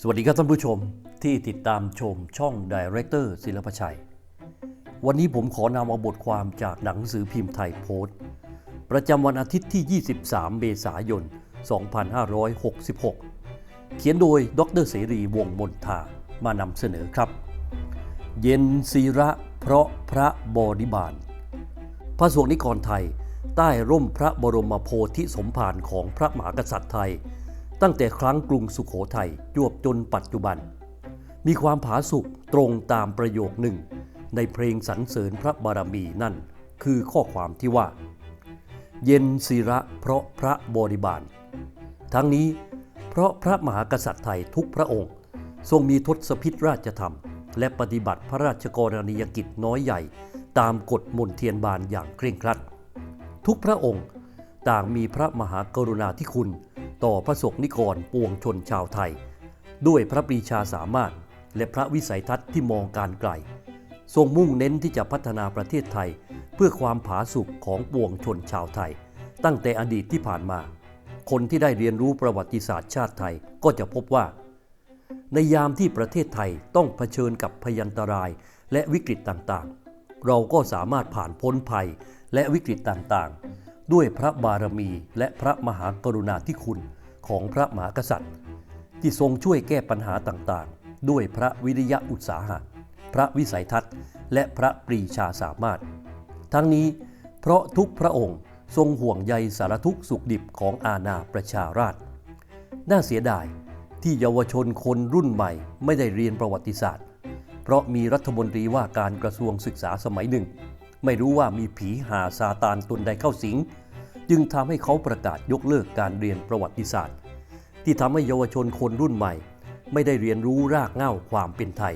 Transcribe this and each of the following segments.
สวัสดีครับท่านผู้ชมที่ติดตามชมช่อง Director ศิลปชัย วันนี้ผมขอนำเอาบทความจากหนังสือพิมพ์ไทยโพสต์ ประจำวันอาทิตย์ที่ 23 เมษายน 2566 เขียนโดยดรเสรีวงมนทามานำเสนอครับ เย็นศีระเพราะพระบริบาล พระสวงนิกรไทย ใต้ร่มพระบรมโพธิสมภารของพระมหากษัตริย์ไทย ตั้งแต่ครั้งกรุงสุขโขทัยจวบจนปัจจุบัน มีความผาสุกตรงตามประโยคหนึ่ง ในเพลงสรรเสริญพระบารมีนั่น คือข้อความที่ว่า เย็นศิระเพราะพระบริบาล ทั้งนี้เพราะพระมหากษัตริย์ไทยทุกพระองค์ ทรงมีทศพิธราชธรรม และปฏิบัติพระราชกรณียกิจน้อยใหญ่ ตามกฎมนเทียนบานอย่างเคร่งครัด ทุกพระองค์ต่างมีพระมหากรุณาธิคุณ ต่อพระสงฆ์นิกรปวงชนชาวไทย ด้วยพระปรีชาสามารถ และพระวิสัยทัศน์ที่มองการไกล ทรงมุ่งเน้นที่จะพัฒนาประเทศไทย เพื่อความผาสุกของปวงชนชาวไทย ตั้งแต่อดีตที่ผ่านมา คนที่ได้เรียนรู้ประวัติศาสตร์ชาติไทยก็จะพบว่า ในยามที่ประเทศไทยต้องเผชิญกับพยันตรายและวิกฤตต่างๆ เราก็สามารถผ่านพ้นภัยและวิกฤตต่างๆ ด้วยพระบารมีและพระมหากรุณาธิคุณของพระมหากษัตริย์ ที่ทรงช่วยแก้ปัญหาต่างๆ ด้วยพระวิริยะอุตสาหะ พระวิสัยทัศน์ และพระปรีชาสามารถ ทั้งนี้เพราะทุกพระองค์ทรงห่วงใยสารทุกสุขดิบของอาณาประชาราษฎร์น่าเสียดายที่เยาวชนคนรุ่นใหม่ไม่ได้เรียนประวัติศาสตร์ เพราะมีรัฐมนตรีว่าการกระทรวงศึกษาสมัยหนึ่ง ไม่รู้ว่ามีผีหาซาตานตนใดเข้าสิง จึงทำให้เขาประกาศยกเลิกการเรียนประวัติศาสตร์ ที่ทำให้เยาวชนคนรุ่นใหม่ ไม่ได้เรียนรู้รากเหง้าความเป็นไทย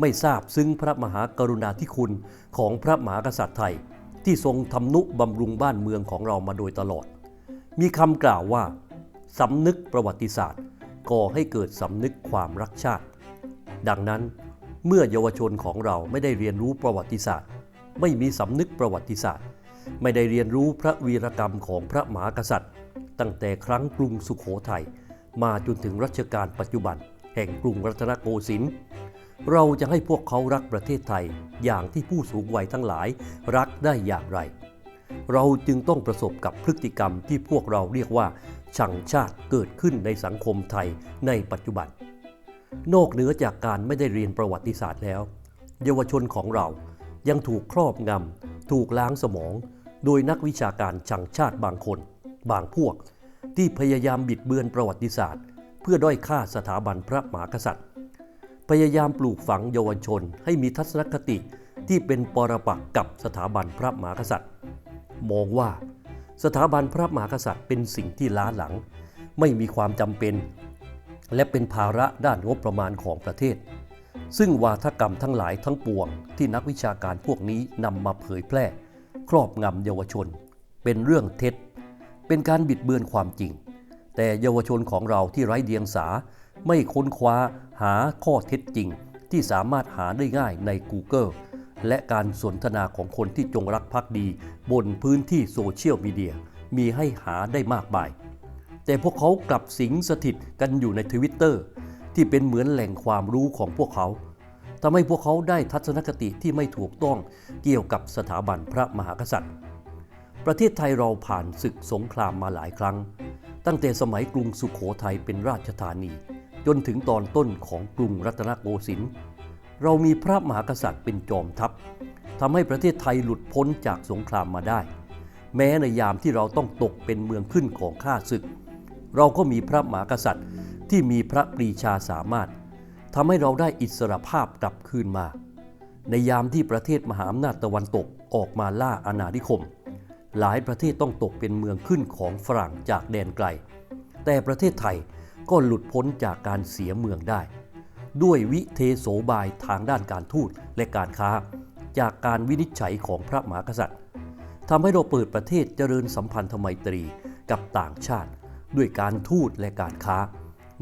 ไม่ทราบซึ้งพระมหากรุณาธิคุณของพระมหากษัตริย์ไทย ที่ทรงทำนุบำรุงบ้านเมืองของเรามาโดยตลอด มีคำกล่าวว่าสำนึกประวัติศาสตร์ ก่อให้เกิดสำนึกความรักชาติ ดังนั้นเมื่อเยาวชนของเราไม่ได้เรียนรู้ประวัติศาสตร์ ไม่มีสำนึกประวัติศาสตร์ ไม่ได้เรียนรู้พระวีรกรรมของพระมหากษัตริย์ ตั้งแต่ครั้งกรุงสุขโขทัยมาจนถึงรัชกาลปัจจุบัน แห่งกรุงรัตนโกสินทร์เราจะให้พวกเขารักประเทศไทยอย่างที่ผู้สูงวัยทั้งหลายรักได้อย่างไร เราจึงต้องประสบกับพฤติกรรมที่พวกเราเรียกว่าชังชาติเกิดขึ้นในสังคมไทยในปัจจุบัน นอกเหนือจากการไม่ได้เรียนประวัติศาสตร์แล้ว เยาวชนของเรา ยังถูกครอบงำถูกล้างสมอง โดยนักวิชาการชังชาติบางคน บางพวก ที่พยายามบิดเบือนประวัติศาสตร์ เพื่อด้อยค่าสถาบันพระมหากษัตริย์ พยายามปลูกฝังเยาวชนให้มีทัศนคติที่เป็นปรปักษ์กับสถาบันพระมหากษัตริย์ มองว่า สถาบันพระมหากษัตริย์เป็นสิ่งที่ล้าหลัง ไม่มีความจำเป็น และเป็นภาระด้านงบประมาณของประเทศ ซึ่งวาทกรรมทั้งหลายทั้งปวงที่นักวิชาการพวกนี้นำมาเผยแพร่ ครอบงำเยาวชน เป็นเรื่องเท็จ เป็นการบิดเบือนความจริง แต่เยาวชนของเราที่ไร้เดียงสา ไม่ค้นคว้าหาข้อเท็จจริง ที่สามารถหาได้ง่ายใน Google และการสนทนาของคนที่จงรักภักดี บนพื้นที่โซเชียลมีเดียมีให้หาได้มากมาย แต่พวกเขากลับสิงสถิตกันอยู่ในทวิตเตอร์ ที่เป็นเหมือนแหล่งความรู้ของพวกเขาทำให้พวกเขาได้ทัศนคติที่ไม่ถูกต้องเกี่ยวกับสถาบันพระมหากษัตริย์ ประเทศไทยเราผ่านศึกสงครามมาหลายครั้ง ตั้งแต่สมัยกรุงสุขโขทัยเป็นราชธานี จนถึงตอนต้นของกรุงรัตนโกสินทร์เรามีพระมหากษัตริย์เป็นจอมทัพทำให้ประเทศไทยหลุดพ้นจากสงครามมาได้ แม้ในยามที่เราต้องตกเป็นเมืองขึ้นของข้าศึก เราก็มีพระมหากษัตริย์ ที่มีพระปรีชาสามารถทำให้เราได้อิสรภาพกลับคืนมา ในยามที่ประเทศมหาอำนาจตะวันตกออกมาล่าอาณานิคม หลายประเทศต้องตกเป็นเมืองขึ้นของฝรั่งจากแดนไกล แต่ประเทศไทยก็หลุดพ้นจากการเสียเมืองได้ ด้วยวิเทโสบายทางด้านการทูตและการค้า จากการวินิจฉัยของพระมหากษัตริย์ทำให้เราเปิดประเทศเจริญสัมพันธไมตรีกับต่างชาติ ด้วยการทูตและการค้า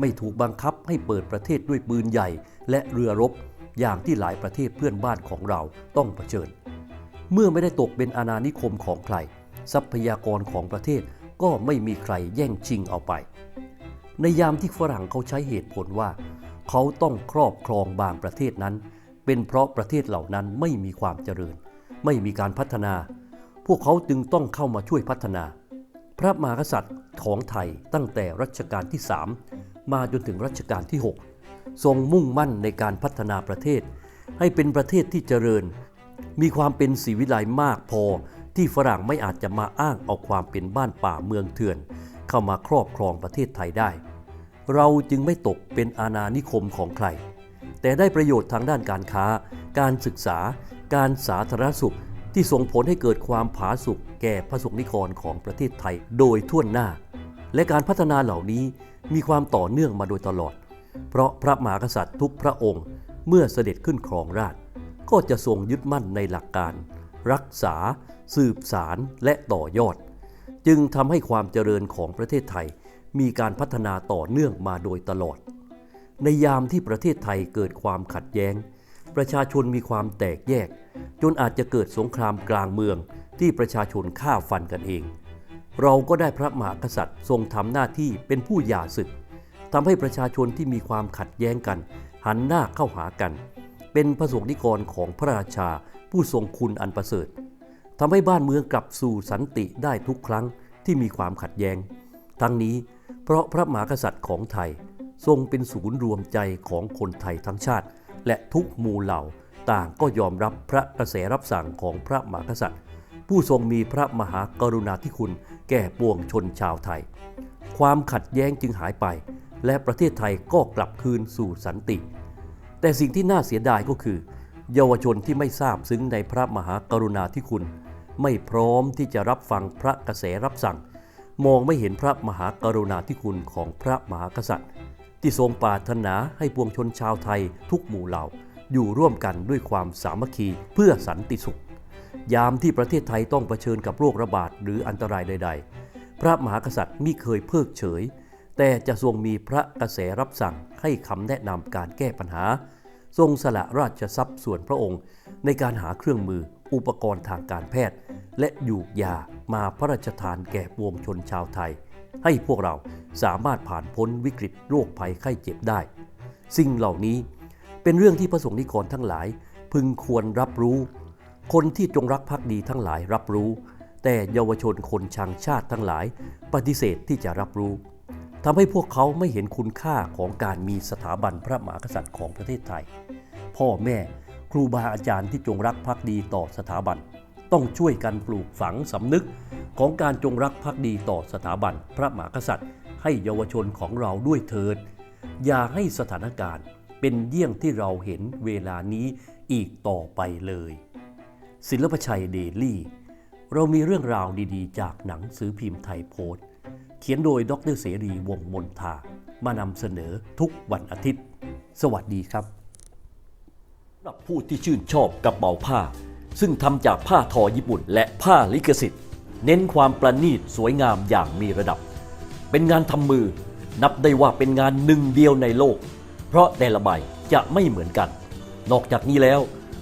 ไม่ถูกบังคับให้เปิดประเทศด้วยปืนใหญ่ และเรือรบ อย่างที่หลายประเทศเพื่อนบ้านของเราต้องเผชิญ เมื่อไม่ได้ตกเป็นอาณานิคมของใคร ทรัพยากรของประเทศก็ไม่มีใครแย่งชิงเอาไป ในยามที่ฝรั่งเขาใช้เหตุผลว่า เขาต้องครอบครองบางประเทศนั้น เป็นเพราะประเทศเหล่านั้นไม่มีความเจริญ ไม่มีการพัฒนา พวกเขาจึงต้องเข้ามาช่วยพัฒนา พระมหากษัตริย์ของไทยตั้งแต่รัชกาลที่3ม มาจนถึงรัชกาลที่ 6 ทรงมุ่งมั่นในการพัฒนาประเทศ ให้เป็นประเทศที่เจริญ มีความเป็นศรีวิไลมากพอที่ฝรั่งไม่อาจจะมาอ้างเอาความเป็นบ้านป่าเมืองเถื่อน เข้ามาครอบครองประเทศไทยได้ เราจึงไม่ตกเป็นอาณานิคมของใคร แต่ได้ประโยชน์ทางด้านการค้า การศึกษา การสาธารณสุขที่ส่งผลให้เกิดความผาสุกแก่พระสงฆ์นิกรของประเทศไทยโดยทั่วหน้า และการพัฒนาเหล่านี้มีความต่อเนื่องมาโดยตลอด เพราะพระมหากษัตริย์ทุกพระองค์เมื่อเสด็จขึ้นครองราชก็จะทรงยึดมั่นในหลักการ รักษา สืบสารและต่อยอด จึงทำให้ความเจริญของประเทศไทยมีการพัฒนาต่อเนื่องมาโดยตลอด ในยามที่ประเทศไทยเกิดความขัดแย้ง ประชาชนมีความแตกแยก จนอาจจะเกิดสงครามกลางเมืองที่ประชาชนฆ่าฟันกันเอง เราก็ได้พระมหากษัตริย์ทรงทำหน้าที่เป็นผู้หย่าศึกทำให้ประชาชนที่มีความขัดแย้งกัน หันหน้าเข้าหากัน เป็นพระสงฆ์นิกรของพระราชาผู้ทรงคุณอันประเสริฐทำให้บ้านเมืองกลับสู่สันติได้ทุกครั้งที่มีความขัดแย้ง ทั้งนี้เพราะพระมหากษัตริย์ของไทยทรงเป็นศูนย์รวมใจของคนไทยทั้งชาติ และทุกหมู่เหล่าต่างก็ยอมรับพระกระแสรับสั่งของพระมหากษัตริย์ ผู้ทรงมีพระมหากรุณาธิคุณ แก่ปวงชนชาวไทย ความขัดแย้งจึงหายไป และประเทศไทยก็กลับคืนสู่สันติ แต่สิ่งที่น่าเสียดายก็คือ เยาวชนที่ไม่ทราบซึ้งในพระมหากรุณาธิคุณ ไม่พร้อมที่จะรับฟังพระกระแสรับสั่ง มองไม่เห็นพระมหากรุณาธิคุณของพระมหากษัตริย์ ที่ทรงปรารถนาให้ปวงชนชาวไทยทุกหมู่เหล่าอยู่ร่วมกันด้วยความสามัคคีเพื่อสันติสุข ยามที่ประเทศไทยต้องเผชิญกับโรคระบาดหรืออันตรายใด ๆ พระมหากษัตริย์มิเคยเพิกเฉย แต่จะทรงมีพระกระแสรับสั่งให้คำแนะนำการแก้ปัญหา ทรงสละราชทรัพย์ส่วนพระองค์ ในการหาเครื่องมืออุปกรณ์ทางการแพทย์ และยูกยามาพระราชทานแก่ปวงชนชาวไทย ให้พวกเราสามารถผ่านพ้นวิกฤตโรคภัยไข้เจ็บได้ สิ่งเหล่านี้เป็นเรื่องที่พระสงฆ์นิกรทั้งหลายพึงควรรับรู้ คนที่จงรักภักดีทั้งหลายรับรู้ แต่เยาวชนคนชังชาติทั้งหลาย ปฏิเสธที่จะรับรู้ทำให้พวกเขาไม่เห็นคุณค่าของการมีสถาบันพระมหากษัตริย์ของประเทศไทย พ่อแม่ครูบาอาจารย์ที่จงรักภักดีต่อสถาบัน ต้องช่วยกันปลูกฝังสำนึกของการจงรักภักดีต่อสถาบันพระมหากษัตริย์ ให้เยาวชนของเราด้วยเถิด อย่าให้สถานการณ์เป็นเยี่ยงที่เราเห็นเวลานี้อีกต่อไปเลย ศิลปชัยเดลี่ เรามีเรื่องราวดีๆ จากหนังสือพิมพ์ไทยโพสต์ เขียนโดยดรเสรีวงมนทามานำเสนอทุกวันอาทิตย์ สวัสดีครับสำหรับผู้ที่ชื่นชอบกระเป๋าผ้า ซึ่งทำจากผ้าทอญี่ปุ่น และผ้าลิขสิทธิ์ เน้นความประณีตสวยงามอย่างมีระดับ เป็นงานทำมือ นับได้ว่าเป็นงานหนึ่งเดียวในโลก เพราะแต่ละใบจะไม่เหมือนกัน นอกจากนี้แล้ว